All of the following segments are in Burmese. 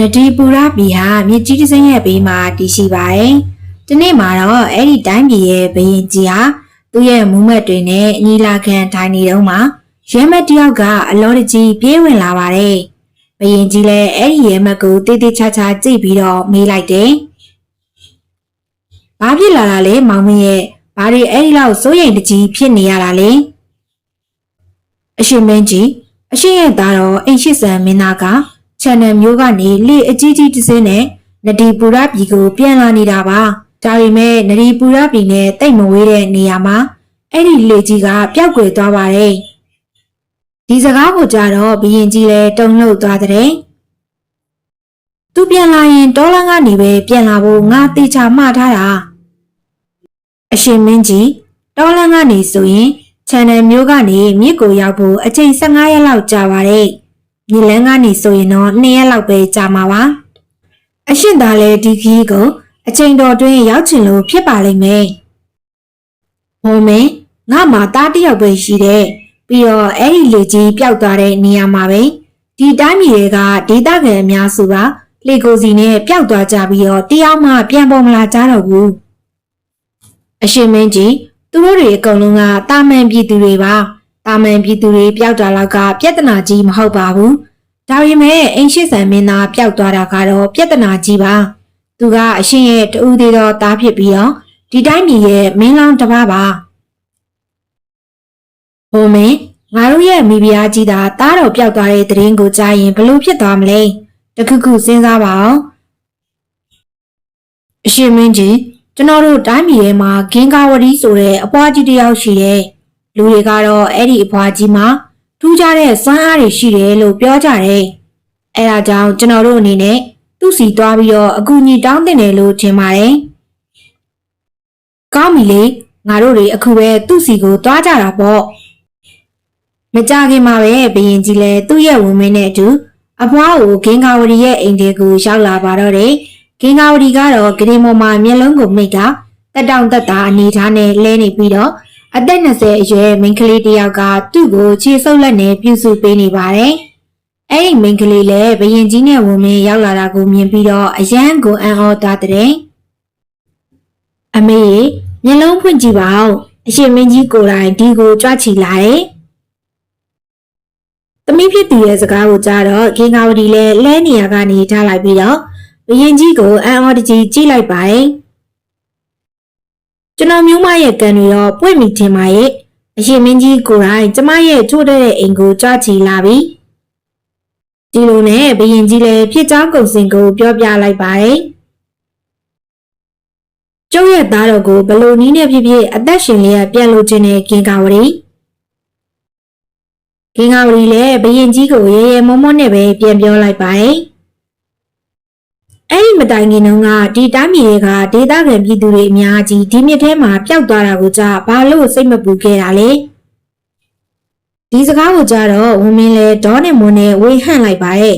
နဒီပူရပြည်ဟာမြစ်ကြီးတစ်စိမ်းရဲ့ဘေးမှာတည်ရှိပါတယ်။ဒီနေ့မှာတော့အဲ့ဒီတိုင်းပြည်ရဲ့ဘရင်ကြီးဟာသူ့ရဲ့မူးမက်တွေနဲ့ညီလာခံထိုင်နေတော့မှရဲမက်တယောက်ကအလောတကြီးပြေးဝင်လာပါတယ်။ဘရင်ကြီးလည်းအဲ့ဒီရဲမက်ကိုတေးသေးချာချာကြည့်ပြီးတော့မေးလိုက်တယ်။ဘာဖြစ်လာတာလဲမောင်မင်းရဲ့ဘာတွေအဲ့ဒီလောက်စိုးရိမ်တကြီးဖြစ်နေရတာလဲ။အရှင်မင်းကြီးအရှင်ရဲ့သားတော်အိမ်ရှိဆန်မင်းသားက channel မျိုးကနေလေအကြီးကြီးတစ်စင်းနဲ့နဒီပူရပြည်ကိုပြန်လာနေတာပါဒါပေမဲ့နဒီပူရပြည်နဲ့တိတ်မဝေးတဲ့နေရာမှာအဲ့ဒီလေကြီးကပျောက်ကွယ်သွားပါတယ်ဒီစကားကိုကြားတော့ဘရင်ကြီးလည်းတုန်လှုပ်သွားတဲ့သူပြန်လာရင်ဒေါ်လာကနေပဲပြန်လာဖို့ငါတေချာမှားထားတာအရှင်မင်းကြီးဒေါ်လာကနေဆိုရင် channel မျိုးကနေမြစ်ကိုရောက်ဖို့အချိန်15ရက်လောက်ကြာပါတယ် မြေလန်းကနေဆိုရင်တော့2ရက်လောက်ပဲကြာမှာပါအရှင်သာလဲဒီခီးကိုအချိန်တော်တွင်းရောက်ချင်လို့ဖြစ်ပါလိမ့်မယ်ဟိုမင်းငါမှသားတစ်ယောက်ပဲရှိတယ်ပြီးတော့အဲ့ဒီလေကြီးပျောက်သွားတဲ့နေရာမှာပဲဒီတိုင်းမြေတွေကဒေသခံအများစုကလေကိုစီနဲ့ပျောက်သွားကြပြီးတော့တယောက်မှပြန်ပေါ်မလာကြတော့ဘူးအရှင်မင်းကြီးသူတို့တွေအကုန်လုံးကတာမန်ပြည်သူတွေပါ တာမန်ပြည်သူတွေပျောက်တာလောက်ကပြဿနာကြီးမဟုတ်ပါဘူး။ဒါပေမဲ့အင်းရှိဆန်မင်းသားပျောက်သွားတာကတော့ပြဿနာကြီးပါ။သူကအရှင်ရဲ့တူသေးသောသားဖြစ်ပြီးတော့ဒီတိုင်းပြည်ရဲ့မင်းလောင်းတစ်ပါးပါ။ဟိုမင်းငါတို့ရဲ့မိဖုရားကြီးသာသားတော်ပျောက်သွားတဲ့သတင်းကိုကြားရင်ဘလို့ဖြစ်သွားမလဲ။တခုခုစဉ်းစားပါအောင်။အရှင်မင်းကြီးကျွန်တော်တို့တိုင်းပြည်ထဲမှာဂင်္ဂါဝတီဆိုတဲ့အပွားကြီးတစ်ယောက်ရှိတယ်။ လူတွေကတော့အဲ့ဒီအဖွားကြီးမှာထူးခြားတဲ့စွမ်းအားတွေရှိတယ်လို့ပြောကြတယ်။အဲဒါကြောင့်ကျွန်တော်တို့အနေနဲ့သူ့စီသွားပြီးတော့အကူအညီတောင်းတင်တယ်လို့ထင်ပါတယ်။ကောင်းပြီလေငါတို့တွေအခုပဲသူ့စီကိုသွားကြတာပေါ့။မကြခင်မှာပဲဘယင်ကြီးလည်းသူ့ရဲ့ဝင်မင်းနဲ့အတူအဖွားကိုဂင်္ဂါဝတီရဲ့အိမ်တွေကိုရောက်လာပါတော့တယ်။ဂင်္ဂါဝတီကတော့ဂရင်မော်မှာမျက်လုံးကိုမိတ်ကတက်တောင့်တက်တာအနေထားနဲ့လဲနေပြီးတော့ အသက်20အရွယ်မိန်းကလေးတစ်ယောက်ကသူ့ကိုခြေဆုပ်လက်နဲ့ပြုစုပေးနေပါတယ်။အဲ့ဒီမိန်းကလေးလည်းဘရင်ကြီးနဲ့ဝန်မင်းရောက်လာတာကိုမြင်ပြီးတော့အယံကိုအံ့ဩသွားတဲ့အမေမျက်လုံးဖွင့်ကြည့်ပါဦးအရှင်မင်းကြီးကိုယ်တိုင်ဒီကိုကြွချီလာတယ်။သမီးဖြစ်သူရဲ့စကားကိုကြားတော့ဂင်္ဂါဝတီလည်းလဲနေရကနေထားလိုက်ပြီးတော့ဘရင်ကြီးကိုအံ့ဩတကြီးကြည့်လိုက်ပါတယ်။ ကျွန်တော်မျိုးမရဲ့ကံတွေတော့ပွင့်မိထင်ပါရဲ့အရှင်မင်းကြီးကိုယ်တိုင်ကျမရဲ့ထိုးတဲ့အိမ်ကိုကြွချီလာပြီဒီလိုနဲ့ဘရင်ကြီးလည်းဖြစ်ချောင်းကုံစင်ကိုပြောပြလိုက်ပါတယ်ကျုပ်ရဲ့သားတော်ကိုဘလို့နီးနဲ့ဖြစ်ဖြစ်အသက်ရှင်လေးရပြန်လို့ခြင်းနဲ့ကင်ကာဝရီကင်ကာဝရီလည်းဘရင်ကြီးကိုရေရေမောမောနဲ့ပဲပြန်ပြောလိုက်ပါတယ် အဲ့ဒီမတိုင်ခင်တုန်းကဒီတိုင်းပြည်တွေကဒေသခံပြည်သူတွေအများကြီးဒီမြစ်ထဲမှာပျောက်သွားတာကိုကြားဘာလို့စိတ်မပူခဲ့တာလဲဒီစကားကိုကြားတော့ဝင်းမင်းလဲဒေါနဲ့မွန်းနဲ့ဝေဟန့်လိုက်ပါရဲ့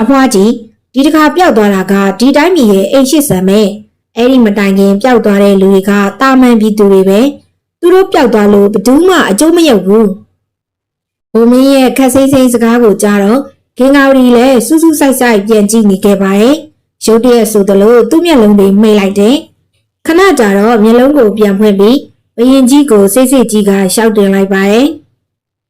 အဖွားကြီးဒီတစ်ခါပျောက်သွားတာကဒီတိုင်းပြည်ရဲ့အိမ်ရှိဆံပဲအဲ့ဒီမတိုင်ခင်ပျောက်သွားတဲ့လူတွေကတာမန်ပြည်သူတွေပဲသူတို့ပျောက်သွားလို့ဘယ်သူမှအကျိုးမရောက်ဘူးဝင်းမင်းရဲ့ခက်စိမ့်စိမ့်စကားကိုကြားတော့ ဂင်္ဂါဝတီလည်းစူးစူးဆိုင်ဆိုင်ပြန်ကြည့်နေခဲ့ပါတယ်။ရုတ်တရက်ဆိုသလိုသူ့မျက်လုံးတွေမိတ်လိုက်တယ်။ခဏကြာတော့မျက်လုံးကိုပြန်ဖွင့်ပြီးဘရင်ကြီးကိုစိတ်စိတ်ကြီးကရှောက်တင်လိုက်ပါတယ်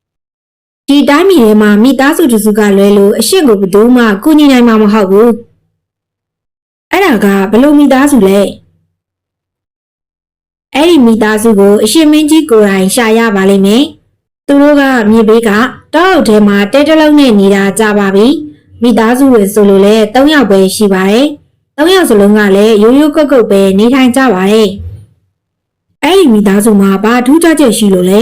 ။ဒီတိုင်းပြည်ထဲမှာမိသားစုတစုကလွဲလို့အရှင့်ကိုဘယ်သူမှကူညီနိုင်မှာမဟုတ်ဘူး။အဲ့ဒါကဘယ်လိုမိသားစုလဲ။အဲ့ဒီမိသားစုကိုအရှင်မင်းကြီးကိုယ်တိုင်ရှာရပါလိမ့်မယ်။သူတို့ကမြေဘေးက တောအုပ်ထဲမှာတဲတလုံးနဲ့နေတာကြပါပြီမိသားစုဝင်ဆိုလို့လည်း၃ယောက်ပဲရှိပါတယ်၃ယောက်စလုံးကလည်းရိုးရိုးကုတ်ကုတ်ပဲနေထိုင်ကြပါတယ်အဲ့ဒီမိသားစုမှာဘာထူးခြားချက်ရှိလို့လဲ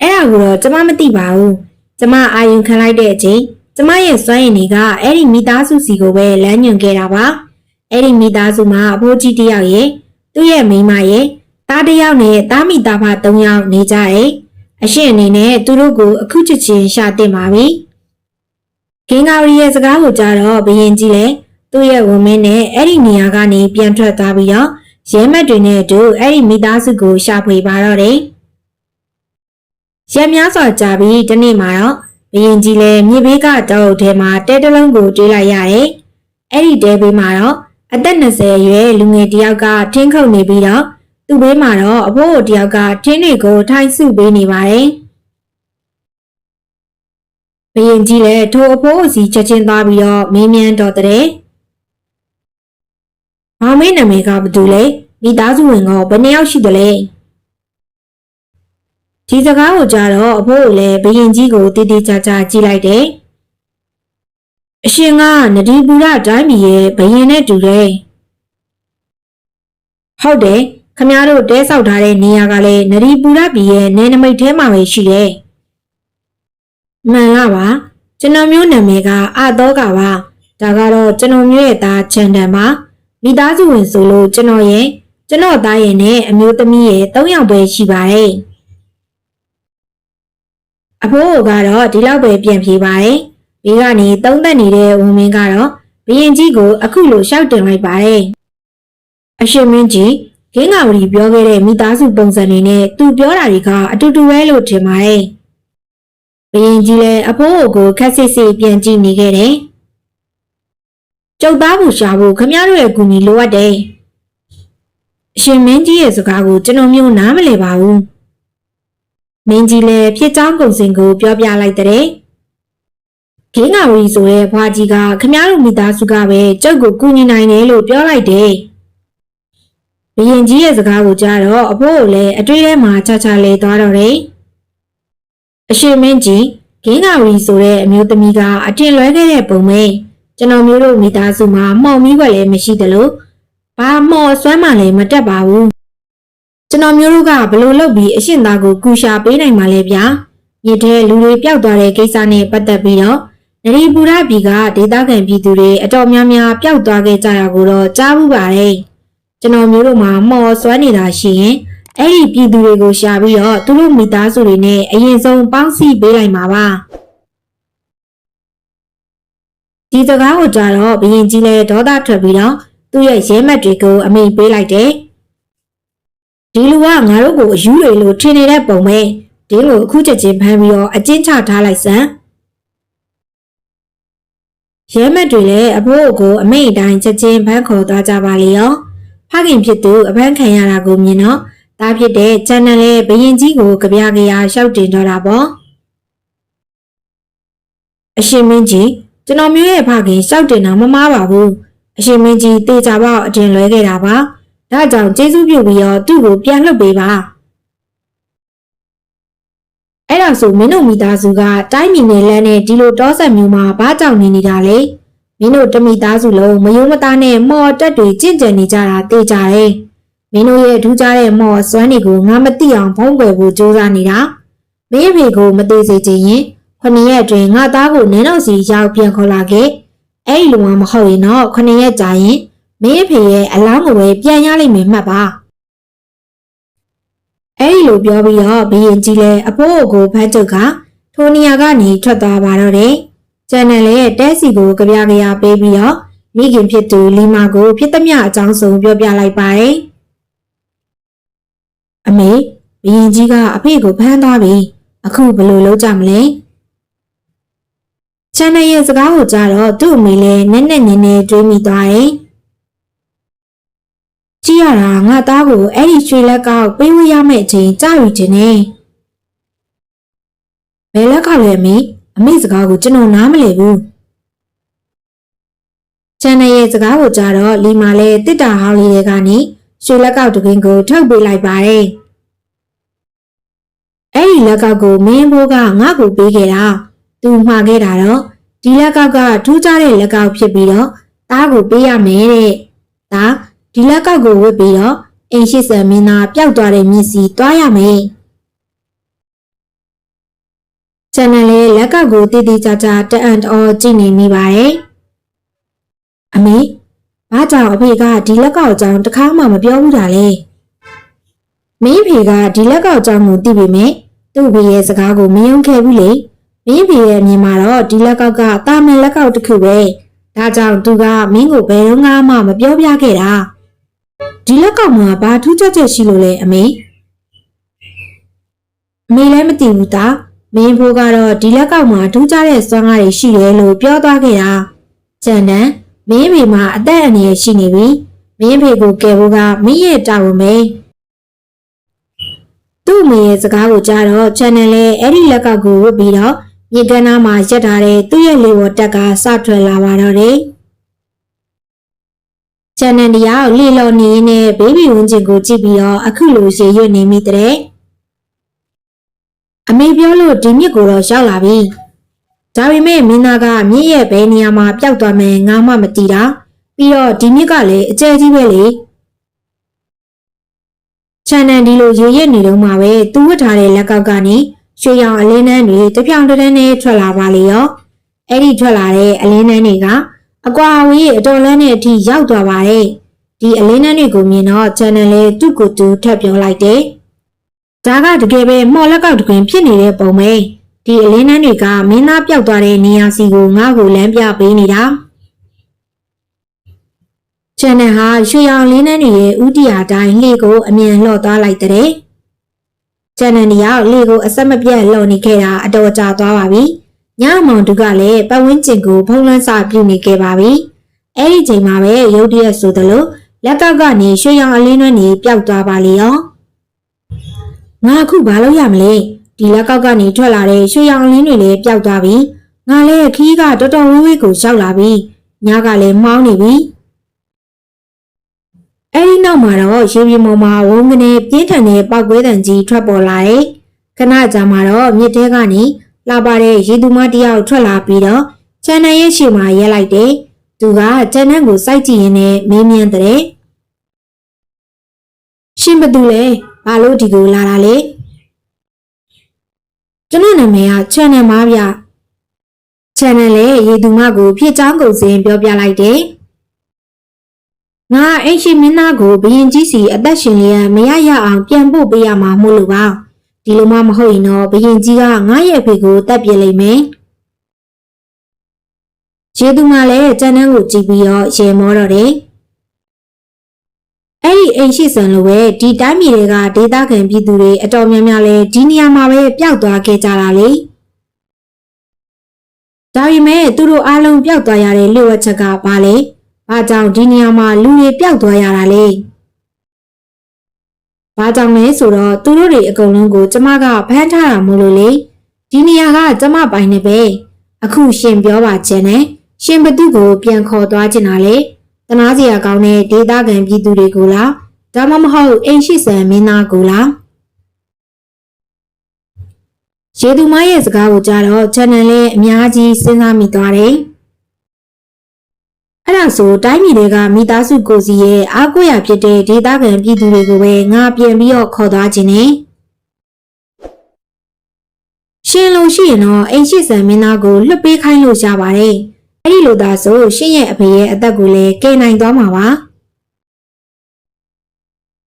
အဲ့ဒါကိုတော့ကျွန်မမသိပါဘူးကျွန်မအာယုံခံလိုက်တဲ့အချိန်ကျွန်မရဲ့စွမ်းရည်တွေကအဲ့ဒီမိသားစုစီကိုပဲလမ်းညွှန်ခဲ့တာပါအဲ့ဒီမိသားစုမှာအဖိုးကြီးတစ်ယောက်ရဲ့သူ့ရဲ့မိန်းမရဲ့သားတစ်ယောက်နဲ့သားမိသားဖ၃ယောက်နေကြတယ်။ အရှင်အနေနဲ့သူတို့ကိုအခုချက်ချင်းရှာတင်ပါပြီ။ဂင်္ဂါရီရဲ့စကားကိုကြားတော့ဘရင်ကြီးလည်းသူ့ရဲ့ဝန်မင်းနဲ့အဲ့ဒီနေရာကနေပြန်ထွက်သွားပြီးတော့ရဲမက်တွေနဲ့အတူအဲ့ဒီမိသားစုကိုရှာဖွေပါတော့တယ်။ရက်များစွာကြာပြီးဒီနေ့မှာတော့ဘရင်ကြီးလည်းမြေဘေးကတောအုပ်ထဲမှာတဲတလုံးကိုတွေးလိုက်ရတယ်။အဲ့ဒီတဲဘေးမှာတော့အသက်20အရွယ်လူငယ်တစ်ယောက်ကထင်းခုတ်နေပြီးတော့ သူ့ဘေးမှာတော့အဖိုးတစ်ယောက်ကထင်းတွေကိုထိုင်စုပေးနေပါတယ်။ဘရင်ကြီးလည်းထိုအဖိုးအစီချက်ချင်းသွားပြီးတော့မင်းမြန်တော်တဲ့။မောင်မင်းနာမည်ကဘာတူလဲ။မိသားစုဝင်ကဘယ်နှစ်ယောက်ရှိသလဲ။ဒီစကားကိုကြားတော့အဖိုးကလည်းဘရင်ကြီးကိုတည်တည်ချာချာကြည့်လိုက်တယ်။အရှင်ကနဒီပူရတိုင်းပြည်ရဲ့ဘရင်နဲ့တူတယ်။ဟုတ်တယ် ခမရတို့တဲဆောက်ထားတဲ့နေရာကလည်းနဒီပူရပြည်ရဲ့နေနမိတ်ထဲမှာပဲရှိတယ်။မှန်လားပါကျွန်တော်မျိုးနာမည်ကအာတော့ကပါဒါကတော့ကျွန်တော်မျိုးရဲ့သားချန်တန်ပါမိသားစုဝင်ဆိုလို့ကျွန်တော်ရဲ့ကျွန်တော်သားရဲ့နဲ့အမျိုးသမီးရဲ့၃ယောက်ပဲရှိပါတယ်အဖိုးကတော့ဒီလောက်ပဲပြန်ပြေးပါတယ်ဘေးကနေသုံးသက်နေတဲ့ဝင်းမင်းကတော့ဘရင်ကြီးကိုအခုလိုရှောက်တင်လိုက်ပါတယ်အရှင်မင်းကြီး ဂင်းငါဝရီပြောခဲ့တဲ့မိသားစုပုံစံတွေနဲ့သူပြောတာတွေကအတူတူပဲလို့ထင်ပါတယ်ဘရင်ကြီးလည်းအဖိုးကိုခက်စစ်စစ်ပြန်ကြည့်နေခဲ့တယ်ကျုပ်သားဘူးရှာဖို့ခမရတို့ရဲ့ကူညီလိုအပ်တယ်အရှင်မင်းကြီးရဲ့စကားကိုကျွန်တော်မျိုးနားမလည်ပါဘူးမင်းကြီးလည်းဖြစ်ချောင်းကုန်စင်ကိုပြောပြလိုက်တဲ့ဂင်းငါဝရီဆိုတဲ့ဘွားကြီးကခမရတို့မိသားစုကပဲကျုပ်ကိုကူညီနိုင်တယ်လို့ပြောလိုက်တယ် ဘရင်ကြီးရဲ့စကားကိုကြားတော့အဖိုးကိုလည်းအတွေ့ထဲမှာချာချာလဲသွားတော့တယ်အရှင်မင်းကြီးဂင်းငါဝရီဆိုတဲ့အမျိုးသမီးကအထင်လွဲခဲ့တဲ့ပုံပဲကျွန်တော်မျိုးတို့မိသားစုမှာမှောင်မီးွက်လည်းမရှိသလိုဘာမော်စွမ်းမှလည်းမတက်ပါဘူးကျွန်တော်မျိုးတို့ကဘလို့လုပ်ပြီးအရှင်သားကိုကူရှာပေးနိုင်မှာလဲဗျာမြစ်ထဲလူတွေပျောက်သွားတဲ့ကိစ္စနဲ့ပတ်သက်ပြီးတော့နရီပူရပြည်ကဒေသခံပြည်သူတွေအတော်များများပျောက်သွားခဲ့ကြတာကိုတော့ကြားဘူးပါတယ် ကျွန်တော်မျိုးတို့မှာမော်စွမ်းနေတာရှိရင်အဲ့ဒီပြည်သူတွေကိုရှာပြီးတော့သူတို့မိသားစုတွေနဲ့အရင်ဆုံးပေါင်းစည်းပေးလိုက်မှာပါဒီစကားကိုကြားတော့ဘရင်ကြီးလည်းဒေါသထွက်ပြီးတော့သူ့ရဲ့ရဲမက်တွေကိုအမိန်ပေးလိုက်တယ်ဒီလူကငါတို့ကိုအယူတွေလို့ထင်နေတဲ့ပုံပဲဒီလိုအခုချက်ချင်းဖမ်းပြီးတော့အကျဉ်းချထားလိုက်စမ်းရဲမက်တွေလည်းအဖိုးကိုအမိန်အတိုင်းချက်ချင်းဖမ်းခေါ်သွားကြပါလေရော ဖခင်ဖြစ်သူအဖမ်းခံရတာကိုမြင်တော့တားဖြစ်တဲ့ချန်နယ်လေးဘရင်ကြီးကိုကြပြကြရရှောက်တင်တော့တာပေါ့အရှင်မင်းကြီးကျွန်တော်မျိုးရဲ့ဖခင်ရှောက်တင်တာမမားပါဘူးအရှင်မင်းကြီးတေချာပေါအတင်လွဲခဲ့တာပါဒါကြောင့်ကျေးဇူးပြုပြီးတော့သူ့ကိုပြန်လွှတ်ပေးပါအဲ့ဒါဆိုမင်းတို့မိသားစုကတိုင်းပြည်နယ်လမ်းနဲ့ဒီလိုတောဆက်မျိုးမှာဘာကြောင့်နေနေတာလဲ မင်းတို့တမိသားစုလုံးမယုံမသားနဲ့မော်တက်တွေကြင့်ကြံနေကြတာသိကြတယ်မင်းတို့ရဲ့ထူးခြားတဲ့မော်စွမ်းတွေကိုငါမသိအောင်ဖုံးကွယ်ဖို့ကြိုးစားနေတာမင်းဖေကိုမသိစေချင်ရင်ခုနှစ်ရက်အတွင်းငါသားကိုနင်းတော့စီရောက်ပြန်ခေါ်လာခဲ့အဲ့ဒီလိုမှမဟုတ်ရင်တော့ခုနှစ်ရက်ကြာရင်မင်းဖေရဲ့အလောင်းကိုပဲပြန်ရလိမ့်မယ်မှတ်ပါအဲ့ဒီလိုပြောပြီးတော့ဘရင်ကြီးလည်းအဖိုးကိုဖတ်ချုပ်ကထိုနေရာကနေထွက်သွားပါတော့တယ် ကျန်တယ်လည်းတဲစီကိုကြပြကြရပေးပြီးတော့မိခင်ဖြစ်သူလီမာကိုဖြစ်သမျှအကြောင်းစုံပြောပြလိုက်ပါတယ်အမေဘရင်ကြီးကအဖေကိုဖမ်းသွားပြီအခုဘယ်လိုလုပ်ကြမလဲချန်နယ်ရဲ့စကားကိုကြားတော့သူ့အမေလည်းနက်နက်နဲနဲတွေးမိသွားတယ်ကြည့်ရတာငါသားကိုအဲ့ဒီရွှေလက်ကောက်ပေးဝရမယ့်အချိန်ကြာပြီခြင်းနဲ့ဘယ်လက်ကောက်လဲအမေ အမေစကားကိုကျွန်တော်နားမလည်ဘူးချန်နယ်ရဲ့စကားကိုကြားတော့လီမာလည်းတစ်တာဟောင်းလေးတွေကနေရွှေလက်ကောက်တကင်းကိုထုတ်ပေးလိုက်ပါတယ်အဲ့ဒီလက်ကောက်ကိုမင်းဘိုးကငါ့ကိုပေးခဲ့တာသူမှားခဲ့တာတော့ဒီလက်ကောက်ကထူးခြားတဲ့လက်ကောက်ဖြစ်ပြီးတော့သားကိုပေးရမယ်တဲ့ဒါဒီလက်ကောက်ကိုဝတ်ပြီးတော့အိမ်ရှိဆန်မင်းသားပျောက်သွားတဲ့မျက်စိတွားရမယ် ချန်နယ်လေးလက်ကောက်ကိုတည်တည်ကြကြတအံ့တော်ကြည့်နေမိပါတယ်အမေဘာကြောင့်အဖေကဒီလက်ကောက်အကြောင်းတစ်ခါမှမပြောဘူးတာလဲမင်းဖေကဒီလက်ကောက်အကြောင်းကိုသိပေမဲ့သူ့ဖေရဲ့စကားကိုမယုံခဲ့ဘူးလေမင်းဖေရဲ့အမြင်မှာတော့ဒီလက်ကောက်ကတာမန်လက်ကောက်တစ်ခုပဲဒါကြောင့်သူကမင်းကိုဘယ်တော့မှမပြောပြခဲ့တာဒီလက်ကောက်မှာဘာထူးခြားချက်ရှိလို့လဲအမေအမေလည်းမသိဘူးသား မင်းဖိုးကတော့ဒီလက်ကောက်မှာထူးခြားတဲ့စွမ်းအားတွေရှိတယ်လို့ပြောသွားခဲ့တာကျန်တန်မင်းဖေမှာအသက်အန္တရာယ်ရှိနေပြီမင်းဖေကိုကယ်ဖို့ကမင်းရဲ့တာဝန်ပဲသူ့အမေရဲ့စကားကိုကြားတော့ channel လဲအဲ့ဒီလက်ကောက်ကိုဝတ်ပြီးတော့မြေကမ်းနားမှာရက်ထားတဲ့သူ့ရဲ့လေပေါ်တက်ကစထွက်လာပါတော့တယ်ချန်နယ်တရားကိုလေလော်နေရင်းနဲ့ဘေဘီဝင်းကျင်ကိုကြည့်ပြီးတော့အခုလိုရေရွတ်နေမိတဲ့ အမေပြောလို့ဒီမြစ်ကိုတော့ရောက်လာပြီဒါပေမဲ့မင်းသားကမြစ်ရဲ့ဘယ်နေရာမှာပျောက်သွားမယ်ငါမှမသိတာပြီးတော့ဒီမြစ်ကလည်းအကျယ်ကြီးပဲလေချန်နယ်ဒီလိုရေရွတ်နေတော့မှပဲသူဝတ်ထားတဲ့လက်ကောက်ကနေရွှေရောင်အလင်းနှန်းတွေတစ်ပြောင်တစ်တန်းနဲ့ထွက်လာပါလေရောအဲ့ဒီထွက်လာတဲ့အလင်းနှန်းတွေကအကွာအဝေးအတော်လန်းတဲ့အထိရောက်သွားပါတယ်။ဒီအလင်းနှန်းတွေကိုမြင်တော့ channel လေးသူ့ကိုယ်သူထပ်ပြောလိုက်တယ်။ ဒါကတကယ်ပဲမော်လက်ကောက်တကွင်ဖြစ်နေတဲ့ပုံပဲ။ဒီအလင်းနှန်းတွေကမင်းသားပျောက်သွားတဲ့နေရာစီကိုငါ့ကိုလမ်းပြပေးနေတာ။ channel ဟာရွှေရောင်လင်းနှန်းတွေရဲ့ဥတီယာတိုင်းလေကိုအမြန်လှော့သွားလိုက်တဲ့။ channel တွေရောက်လေကိုအဆက်မပြတ်လှော့နေခဲ့တာအတော်ကြာသွားပါပြီ။ညမောင်တူကလည်းပတ်ဝန်းကျင်ကိုဖုံးလွှမ်းစာပြုနေခဲ့ပါပြီ။အဲ့ဒီချိန်မှာပဲရုတ်တရက်ဆိုသလိုလက်ကောက်ကနေရွှေရောင်အလင်းနှွမ်းနေပျောက်သွားပါလေရော။ ငါအခုဘာလုပ်ရမလဲ။ဒီလက်ကောက်ကနေထွက်လာတဲ့ရွှေရောင်အလင်းတွေလည်းပျောက်သွားပြီ။ငါလည်းခီးကတော်တော်ဝေးဝေးကိုရှောက်လာပြီ။ညကလည်းမှောင်းနေပြီ။အဲ့ဒီနောက်မှာတော့ရေပြင်ပေါ်မှာဝုန်းကနေပြင်းထန်တဲ့ပောက်ကွဲတံကြီးထွက်ပေါ်လာတယ်။ခဏကြာမှတော့မြစ်ထဲကနေလာပါတဲ့ရေသူမတစ်ယောက်ထွက်လာပြီးတော့ချန်နယ်ရဲ့ရှေ့မှာရက်လိုက်တယ်။သူကချန်နယ်ကိုစိုက်ကြည့်ရင်းနဲ့မေးမြန်းတဲ့။ရှင်ဘသူလဲ။ ဘာလို့ဒီကိုလာတာလဲ။ကျွန်တော်နာမည်ကချန်နယ်မားဗျ။ချန်နယ်လည်းရေသူမကိုဖြစ်ချောင်းကုန်စင်ပြောပြလိုက်တယ်။ငါအိမ်ရှိမင်းသားကိုဘရင်ကြီးစီအသက်ရှင်လျက်မရရအောင်ပြန်ပို့ပေးရမှာမို့လို့ပါ။ဒီလိုမှမဟုတ်ရင်တော့ဘရင်ကြီးကငါရဲ့ဖေကိုတတ်ပြစ်လိမ့်မယ်။ရေသူမလည်းကျန်တန်းကိုကြည့်ပြီးတော့ရေမောတော့တယ်။ အဲ့ဒီအိမ်ရှိစံလိုပဲဒီတိုင်းပြည်တွေကဒေသခံပြည်သူတွေအတော်များများလဲဒီနေရာမှာပဲပျောက်သွားခဲ့ကြတာလေ။ဒါပေမဲ့သူတို့အားလုံးပျောက်သွားရတဲ့လျှို့ဝှက်ချက်ကဘာလဲ။ဘာကြောင့်ဒီနေရာမှာလူတွေပျောက်သွားရတာလဲ။ဘာကြောင့်လဲဆိုတော့သူတို့တွေအကုန်လုံးကို ကျမကဖမ်းထားတာမို့လို့လေဒီနေရာကကျမပိုင်နေပဲအခုရှင်ပြောပါချင်တယ်ရှင်ဘသူကိုပြန်ခေါ်သွားချင်တာလေ တနာစရာကောင်းတဲ့ဒေသခံပြည်သူတွေကိုလားဒါမှမဟုတ်အိမ်ရှိဆန်မင်းသားကိုလားရေသူမရဲ့စကားကိုကြားတော့ channel လေးအများကြီးစဉ်းစားမိသွားတယ်အဲ့ဒါဆိုတိုင်းပြည်တွေကမိသားစုကိုစီရဲ့အားကိုးရဖြစ်တဲ့ဒေသခံပြည်သူတွေကိုပဲငါပြန်ပြီးတော့ခေါ်သွားခြင်းနဲ့ရှင်လို့ရှိရင်တော့အိမ်ရှိဆန်မင်းသားကိုလွတ်ပေးခိုင်းလို့ရပါတယ်။ အဲ့ဒီလိုသာဆိုရှင်ရဲ့အဖေရဲ့အသက်ကိုလည်းကယ်နိုင်သွားမှာပါ။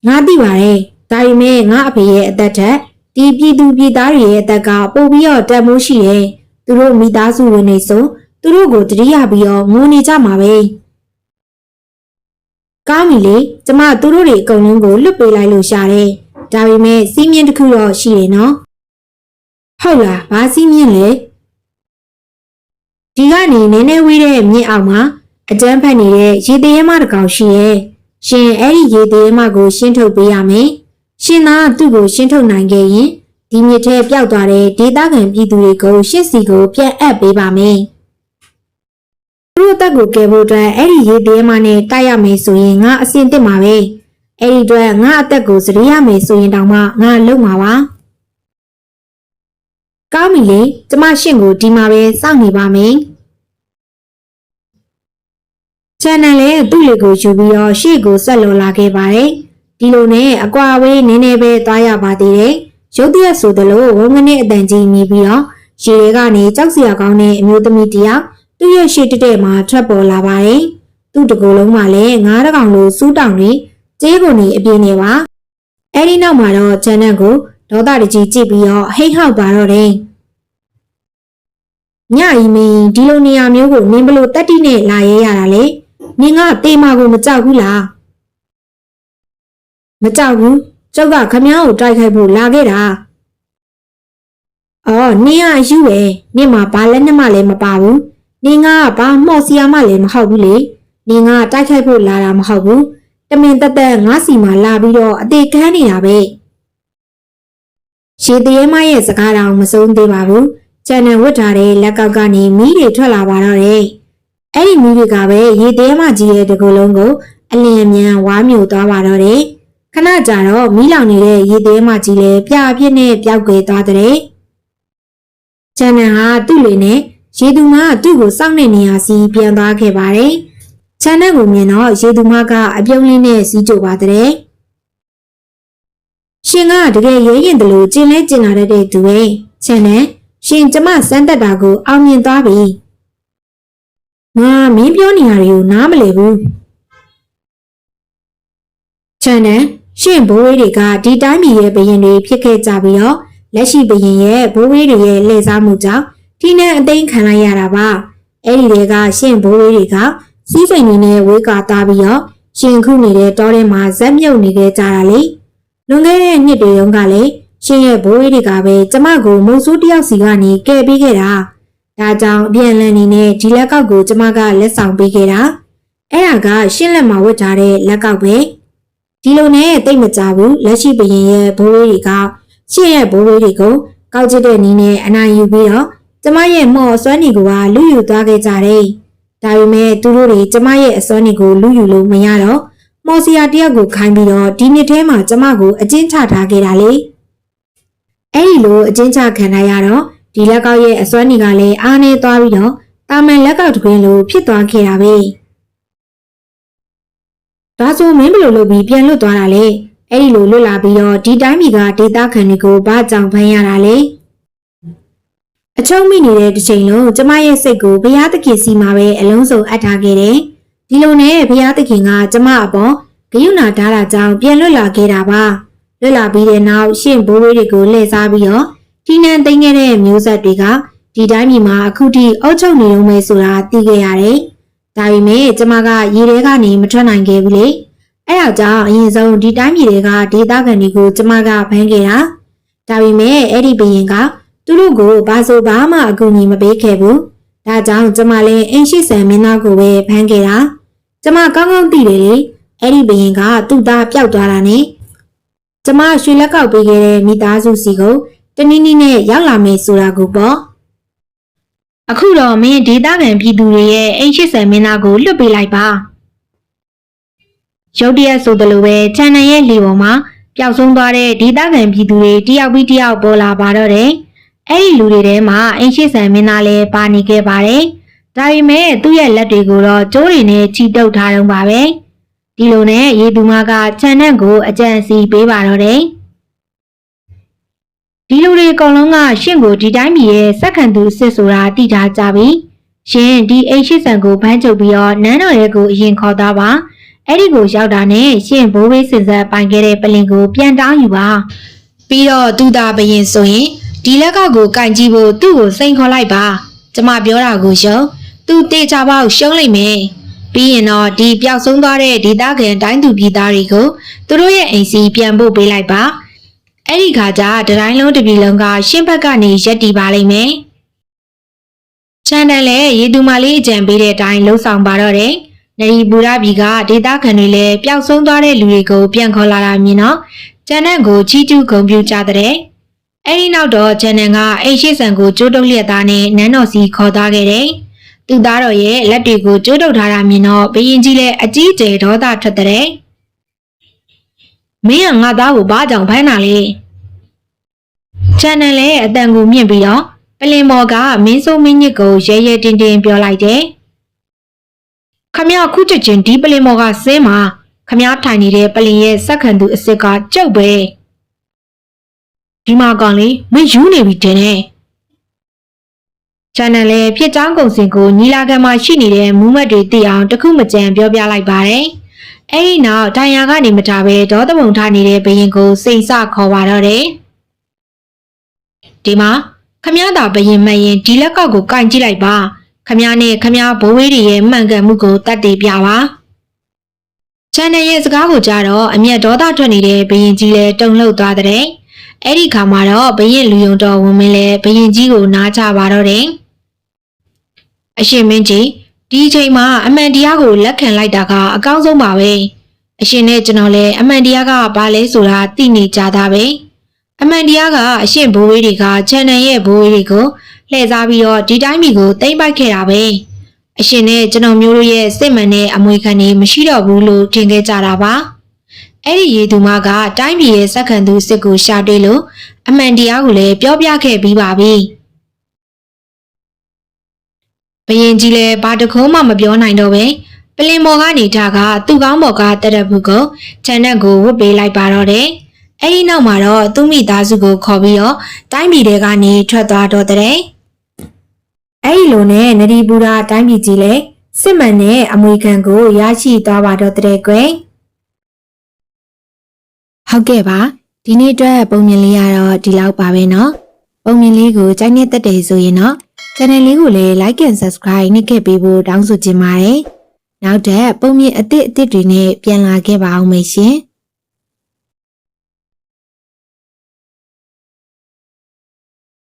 ငါသိပါတယ်။ဒါပေမဲ့ငါအဖေရဲ့အသက်ထက်ဒီပြည်သူပြည်သားတွေရဲ့အသက်ကပိုပြီးတော့တန်မိုးရှိတယ်။သူတို့မိသားစုဝင်နေဆိုသူတို့ကိုတတိယပြီးတော့ငိုနေကြမှာပဲ။ကောင်းပြီလေကျမသူတို့တွေအကုန်လုံးကိုလွတ်ပေးလိုက်လို့ရှာတယ်။ဒါပေမဲ့စီးမြင့်တစ်ခုတော့ရှိတယ်နော်။ဟုတ်လားဘာစီးမြင့်လဲ ဒီကနေနည်းနည်းဝေးတဲ့မြင့်အောင်မှာအတန်းဖက်နေတဲ့ရေသေးရဲမတစ်ကောင်ရှိရဲ့ရှင်အဲ့ဒီရေသေးရဲမကိုရှင်းထုတ်ပေးရမယ်ရှင်သားသူ့ကိုရှင်းထုတ်နိုင်ခဲ့ရင်ဒီမြစ်ထဲပျောက်သွားတဲ့ဒေသခံပြည်သူတွေကိုရှစ်စီကိုပြန်အပ်ပေးပါမယ်သူတို့တက်ကိုကယ်ဖို့အတွက်အဲ့ဒီရေသေးရဲမနဲ့တိုက်ရမယ်ဆိုရင်ငါအစင်တက်မှာပဲအဲ့ဒီအတွက်ငါအသက်ကိုစရိရမယ်ဆိုရင်တောင်မှငါလုံမှာပါကောင်းပြီလေကျမရှင့်ကိုဒီမှာပဲစောင့်နေပါမယ် ချန်နယ်လည်းသူ့လေကိုယူပြီးတော့ရှေ့ကိုဆက်လော်လာခဲ့ပါတယ်ဒီလိုနဲ့အကွာဝေးနည်းနည်းပဲသွားရပါသေးတယ်ရုတ်တရက်ဆိုသလိုဝုန်းကနေအတန်ကြီးမြည်ပြီးတော့ရေတွေကနေကြောက်စရာကောင်းတဲ့အမျိုးသမီးတယောက်သူ့ရဲ့ရှေ့တက်တဲ့မှာထွက်ပေါ်လာပါတယ်သူ့တကူလုံးမှာလည်းငါးတကောင်လိုစူးတောင်တွေကျေးကုန်တွေအပြင်းနေပါအဲ့ဒီနောက်မှာတော့ချန်နယ်ကိုဒေါသတကြီးကြည့်ပြီးတော့ဟိတ်ဟောက်ပါတော့တယ်။ညကြီးမင်းဒီလိုနေရာမျိုးကိုနင်းဘလို့တက်တိနဲ့လာရဲရတာလေ။ နင်ကတေမာကိုမကြောက်ဘူးလား။မကြောက်ဘူး။ကျုပ်ကခမည်းကိုတိုက်ခိုက်ဖို့လာခဲ့တာ။အော်နင်းကအယူပဲ။နင်းမှာဘာလက်နဲ့မှလည်းမပါဘူး။နင်းကဘာမော့စီယာမှလည်းမဟုတ်ဘူးလေ။နင်းကတိုက်ခိုက်ဖို့လာတာမဟုတ်ဘူး။တမင်တက်တက်ငါစီမှာလာပြီးတော့အသေးခန်းနေတာပဲ။ရှေတရေမရဲ့စကားတော်မဆုံးသေးပါဘူး။ချန်နယ်ဝတ်ထားတဲ့လက်ကောက်ကနေမီးတွေထွက်လာပါတော့တယ်။ အဲ့ဒီမီးတွေကပဲရေသေးမကြီးရဲ့တကူလုံးကိုအလင်းအမြန်ဝါမျိုးသွားပါတော့တယ်။ခဏကြာတော့မီးလောင်နေတဲ့ရေသေးမကြီးလည်းပြအပြစ်နဲ့ပျောက်ကွယ်သွားတဲ့။ချန်နယ်ဟာသူ့လေနဲ့ရေသူမကသူ့ကိုစောင့်နေနေရစီပြန်သွားခဲ့ပါတယ်။ချန်နယ်ကိုမြင်တော့ရေသူမကအပြုံးလေးနဲ့စီးကြပါတယ်။ရှင်ကတကယ်ရဲရင်တလို့ကျင်လဲကျင်လာတဲ့သူပဲ။ချန်နယ်ရှင်ကျမစမ်းတက်တာကိုအောင်မြင်သွားပြီ။ ငါမင်းပြောနေရတွေကိုနားမလည်ဘူး။ချန်နယ်ရှင်ဘိုးဝေးတွေကဒီတိုင်းပြည်ရဲ့ဘရင်တွေဖြစ်ခဲ့ကြပြီးတော့လက်ရှိဘရင်ရဲ့ဘိုးဝေးတွေရဲ့လှည့်စားမှုကြောင့်ဒီနဲ့အသိမ်းခံလိုက်ရတာပါ။အဲ့ဒီတွေကရှင်ဘိုးဝေးတွေကစီးစိမ်နေနဲ့ဝေးကာသားပြီးတော့ရှင်ခုနေတဲ့တောထဲမှာဇက်မြုပ်နေခဲ့ကြတာလေ။လွန်ခဲ့တဲ့နှစ်တွေတုန်းကလည်းရှင်ရဲ့ဘိုးဝေးတွေကပဲကျမကိုမုံဆိုးတယောက်စီကနေကယ်ပေးခဲ့တာ။ ဒါကြောင့်အပြန်လန်နေနဲ့ဒီလက်ကောက်ကိုကျမကလက်ဆောင်ပေးခဲ့တာ။အဲ့ဒါကရှင်းလက်မှာဝတ်ထားတဲ့လက်ကောက်ပဲ။ဒီလိုနဲ့တိတ်မကြဘူးလက်ရှိဘရင်ရဲ့ဘိုးဝေးတွေကရှင့်ရဲ့ဘိုးဝေးတွေကိုကောက်ကျစ်တဲ့နီးနဲ့အနိုင်ယူပြီးတော့ကျမရဲ့မော်အစွမ်းနီကိုကလူယူသွားခဲ့ကြတယ်။ဒါပေမဲ့သူတို့တွေကျမရဲ့အစွမ်းနီကိုလူယူလို့မရတော့မော်စီယာတယောက်ကိုခိုင်းပြီးတော့ဒီနှစ်ထဲမှာကျမကိုအကျဉ်းချထားခဲ့တာလေ။အဲ့ဒီလိုအကျဉ်းချခံရရတော့ ဒီလက်ကောက်ရဲ့အစွမ်းနီကလည်းအားနေသွားပြီးတော့တာမန်လက်ကောက်တစ်ခွင်းလိုဖြစ်သွားခဲ့တာပဲ။ဒါဆိုမင်းဘယ်လိုလုပ်ပြီးပြန်လွတ်သွားတာလဲ။အဲ့ဒီလိုလွတ်လာပြီးတော့ဒီတိုင်းပြည်ကဒေတာခံတွေကိုဘာကြောင့်ဖမ်းရတာလဲ။အချုံမိနေတဲ့တစ်ချိန်လုံးကျမရဲ့စိတ်ကိုဘုရားသခင်စီမှာပဲအလုံးစုံအပ်ထားခဲ့တယ်။ဒီလိုနဲ့ဘုရားသခင်ကကျမအပေါ်ဂယုဏထားတာကြောင့်ပြန်လွတ်လာခဲ့တာပါ။လွတ်လာပြီးတဲ့နောက်ရှင့်ဘိုးဘွေးတွေကိုလှည့်စားပြီးတော့ ဒီနန်သိမ်းခဲ့တဲ့မျိုးဆက်တွေကဒီတိုင်းပြည်မှာအခုထိအုပ်ချုပ်နေုံပဲဆိုတာသိခဲ့ရတယ်။ဒါပေမဲ့ကျမကရေထဲကနေမထွက်နိုင်ခဲ့ဘူးလေ။အဲဒါကြောင့်အရင်ဆုံးဒီတိုင်းပြည်တွေကဒေသခံတွေကိုကျမကဖမ်းခဲ့တာ။ဒါပေမဲ့အဲ့ဒီဘရင်ကသူတို့ကိုဘာဆိုဘာမှအကူအညီမပေးခဲ့ဘူး။ဒါကြောင့်ကျမလည်းအင်းရှိဆန်မင်းသားကိုပဲဖမ်းခဲ့တာ။ကျမကောင်းကောင်းသိတယ်လေ။အဲ့ဒီဘရင်ကသူ့သားပျောက်သွားတာနဲ့ကျမရွှေလက်ကောက်ပေးခဲ့တဲ့မိသားစုစီကို တနည်းနည်းနဲ့ရောက်လာမယ်ဆိုတာကိုပေါ့။အခုတော့မင်းဒေသခံပြည်သူတွေရဲ့အင်းရှိဆန်မင်းသားကိုလွတ်ပေးလိုက်ပါ။ရုတ်တရက်ဆိုသလိုပဲချန်နယ်ရဲ့လေပေါ်မှာပျောက်ဆုံးသွားတဲ့ဒေသခံပြည်သူတွေတယောက်ပြီးတယောက်ပေါ်လာပါတော့တယ်။အဲ့ဒီလူတွေထဲမှာအင်းရှိဆန်မင်းသားလည်းပါနေခဲ့ပါတယ်။ဒါပေမဲ့သူ့ရဲ့လက်တွေကိုတော့ကျိုးတွေနဲ့ချီတုပ်ထားတော့ပါပဲ။ဒီလိုနဲ့ရေသူမကခြံနဲ့ကိုအကြံစီပေးပါတော့တယ်။ ဒီလူတွေအကုန်လုံးကရှင့်ကိုဒီတိုင်းပြည်ရဲ့စက္ကန့်သူအစ်စ်ဆိုတာသိထားကြပြီ။ရှင်ဒီအိတ်ရှိဆန်ကိုဖမ်းချုပ်ပြီးတော့နန်းတော်ရဲ့ကိုအရင်ခေါ်သားပါ။အဲ့ဒီကိုရောက်တာနဲ့ရှင်ဘိုးဘေးစင်ဆက်ပိုင်ခဲ့တဲ့ပလင်ကိုပြန်တောင်းယူပါ။ပြီးတော့သူသာဘရင်ဆိုရင်ဒီလက်ကကိုကင်ကြည့်ဖို့သူ့ကိုစိန်ခေါ်လိုက်ပါ။ကျမပြောတာကိုရှုံး။သူတေချာပေါက်ရှုံးလိုက်မယ်။ပြီးရင်တော့ဒီပျောက်ဆုံးသွားတဲ့ဒေသခံတိုင်းသူပြည်သားတွေကိုသူတို့ရဲ့အိမ်စီပြန်ဖို့ပေးလိုက်ပါ။ အဲ့ဒီခါကျတတိုင်းလုံးတစ်ပြည်လုံးကရှင်းဘက်ကနေရက်တီပါလိမ့်မယ်။ချန်တန်လည်းရေသူမလေးအကြံပေးတဲ့အတိုင်းလှုပ်ဆောင်ပါတော့တယ်။နရီပူရပြည်ကဒေသခံတွေလည်းပျောက်ဆုံးသွားတဲ့လူတွေကိုပြန်ခေါ်လာတာမြင်တော့ကျန်တဲ့ကိုချီးကျူးဂုဏ်ပြုကြတဲ့။အဲ့ဒီနောက်တော့ချန်တန်ကအိမ်ရှိဆန်ကိုကျိုးတုပ်လျက်သားနဲ့နန်းတော်စီခေါ်သွားခဲ့တယ်။သူသားတော်ရဲ့လက်တွေကိုကျိုးတုပ်ထားတာမြင်တော့ဘရင်ကြီးလည်းအကြီးကျယ်ဒေါသထွက်တဲ့။ မင်းကငါသားကိုဘာကြောင့်ဖမ်းတာလဲ။ channel လည်းအတန်ကိုမြင့်ပြီးတော့ပလင်မော်ကမင်းစိုးမင်းညစ်ကိုရဲရဲတင်းတင်းပြောလိုက်တယ်။ခမရခုချက်ချင်းဒီပလင်မော်ကဆင်းမှာခမရထိုင်နေတဲ့ပလင်ရဲ့စက်ခံသူအစ်စ်ကကြုတ်ပဲ။ဒီမှာကောင်လေးမင်းယူနေပြီတင်နေ။ channel လည်းဖြစ်ချောင်းကုံစင်ကိုညီလာခံမှာရှိနေတဲ့မူးမတ်တွေသိအောင်တခုမကြံပြောပြလိုက်ပါတယ်။ အဲဒီနောက်တိုင်ယာကနေမထားပဲဒေါသမုံထားနေတဲ့ဘရင်ကိုစိတ်ဆခေါ်ပါတော့တယ်။ဒီမှာခမည်းတော်ဘရင်မရင်ဒီလက်ကောက်ကိုကင်ကြည့်လိုက်ပါ။ခမည်းနဲ့ခမည်းဘိုးဝေးတွေရဲ့မှန်ကန်မှုကိုတတ်တည်ပြပါ။ချန်နယ်ရဲ့စကားကိုကြားတော့အမျက်ဒေါသထွက်နေတဲ့ဘရင်ကြီးလည်းတုန်လှုပ်သွားတဲ့အဲ့ဒီခါမှာတော့ဘရင်လူယုံတော်ဝင်မင်းလဲဘရင်ကြီးကိုနားချပါတော့တယ်အရှင်မင်းကြီး ဒီအချိန်မှာအမှန်တရားကိုလက်ခံလိုက်တာကအကောင်းဆုံးပါပဲအရှင်နဲ့ကျွန်တော်လည်းအမှန်တရားကဘာလဲဆိုတာသိနေကြတာပဲအမှန်တရားကအရှင်ဘိုးဝေးတွေက channel ရဲ့ဘိုးဝေးတွေကိုလှည့်စားပြီးတော့ဒီတိုင်းပြည်ကိုတိမ့်ပိုက်ခဲ့တာပဲအရှင်နဲ့ကျွန်တော်မျိုးတို့ရဲ့စစ်မှန်တဲ့အမွေခံတွေမရှိတော့ဘူးလို့ထင်ခဲ့ကြတာပါအဲ့ဒီရေသူမကတိုင်းပြည်ရဲ့စက္ကန့်သူစစ်ကိုရှာတွေ့လို့အမှန်တရားကိုလည်းပြောပြခဲ့ပြီးပါပြီ။ ဘယင်ကြီးလည်းဘာတခုံးမှမပြောနိုင်တော့ပဲပလင်မော်ကနေထားကသူ့ကောင်းဘော်ကတက်တဲ့ဘူးကိုခြံနဲ့ကိုဝတ်ပေးလိုက်ပါတော့တယ်။အဲ့ဒီနောက်မှာတော့သူ့မိသားစုကိုခေါ်ပြီးတော့တိုင်းပြည်တွေကနေထွက်သွားတော့တဲ့။အဲ့ဒီလိုနဲ့နဒီပူရာတိုင်းပြည်ကြီးလည်းစစ်မှန်တဲ့အမွေခံကိုရရှိသွားပါတော့တဲ့ကွယ်။ ဟုတ်ကဲ့ပါဒီနေ့အတွက်ပုံမြင်လေးကတော့ဒီလောက်ပါပဲเนาะပုံမြင်လေးကိုကြိုက်နေတတ်တယ်ဆိုရင်เนาะ channel လေးကိုလည်း like and subscribe နှိပ်ခဲ့ပေးဖို့တောင်းဆိုချင်ပါတယ်နောက်ထပ်ပုံမြင်အသစ်အသစ်တွေနဲ့ပြန်လာခဲ့ပါအောင်မယ်ရှင်